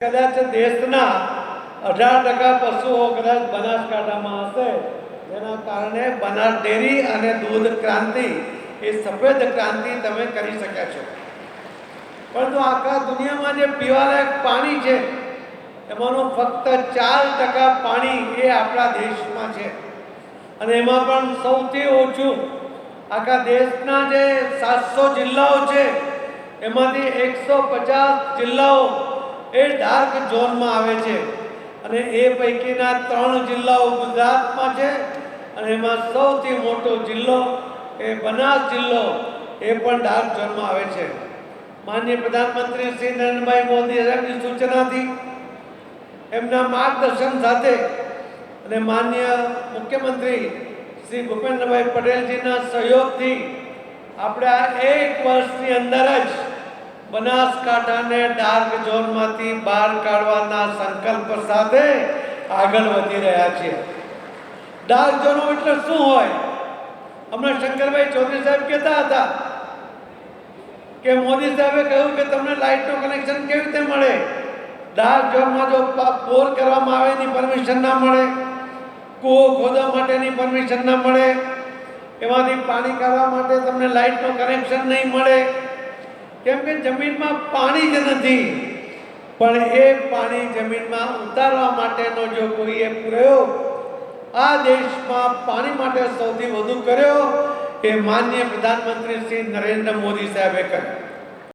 કદાચ દેશના અઢાર ટકા પશુઓ કદાચ બનાસકાંઠામાં હશે, જેના કારણે બનાસ ડેરી અને દૂધ ક્રાંતિ એ સફેદ ક્રાંતિ તમે કરી શક્યા છો. પરંતુ આખા દુનિયામાં જે પીવાલાયક પાણી છે, એમાંનું ફક્ત ચાર ટકા પાણી એ આપણા દેશમાં છે. અને એમાં પણ સૌથી ઓછું આખા દેશના જે સાતસો જિલ્લાઓ છે, એમાંથી એકસો પચાસ જિલ્લાઓ એ ડાર્ક ઝોનમાં આવે છે. અને એ પૈકીના ત્રણ જિલ્લાઓ ગુજરાતમાં છે. અને એમાં સૌથી મોટો જિલ્લો એ બનાસ જિલ્લો એ પણ ડાર્ક ઝોનમાં આવે છે. માનનીય પ્રધાનમંત્રી શ્રી નરેન્દ્રભાઈ મોદી સાહેબની સૂચનાથી એમના માર્ગદર્શન સાથે અને માન્ય મુખ્યમંત્રી શ્રી ભૂપેન્દ્રભાઈ પટેલજીના સહયોગથી આપણે આ એક વર્ષની અંદર જ બનાસકાંઠાને ડાર્ક ઝોનમાંથી બહાર કાઢવાના સંકલ્પ સાથે આગળ વધી રહ્યા છીએ. ડાર્ક ઝોનો એટલે શું હોય? હમણાં શંકરભાઈ ચૌધરી સાહેબ કહેતા હતા કે મોદી સાહેબે કહ્યું કે તમને લાઇટનું કનેક્શન કેવી રીતે મળે? ડાર્ક ઝોનમાં જો બોર કરવામાં આવે એની પરમિશન ના મળે, કૂવો ખોદવા માટેની પરમિશન ના મળે, એમાંથી પાણી કાઢવા માટે તમને લાઇટનું કનેક્શન નહીં મળે કેમ કે જમીનમાં પાણી જ નથી. પણ એ પાણી જમીનમાં ઉતારવા માટેનો જો કોઈએ પ્રયોગ આ દેશમાં પાણી માટે સૌથી વધુ કર્યો, એ માનનીય પ્રધાનમંત્રી શ્રી નરેન્દ્ર મોદી સાહેબે કર્યો.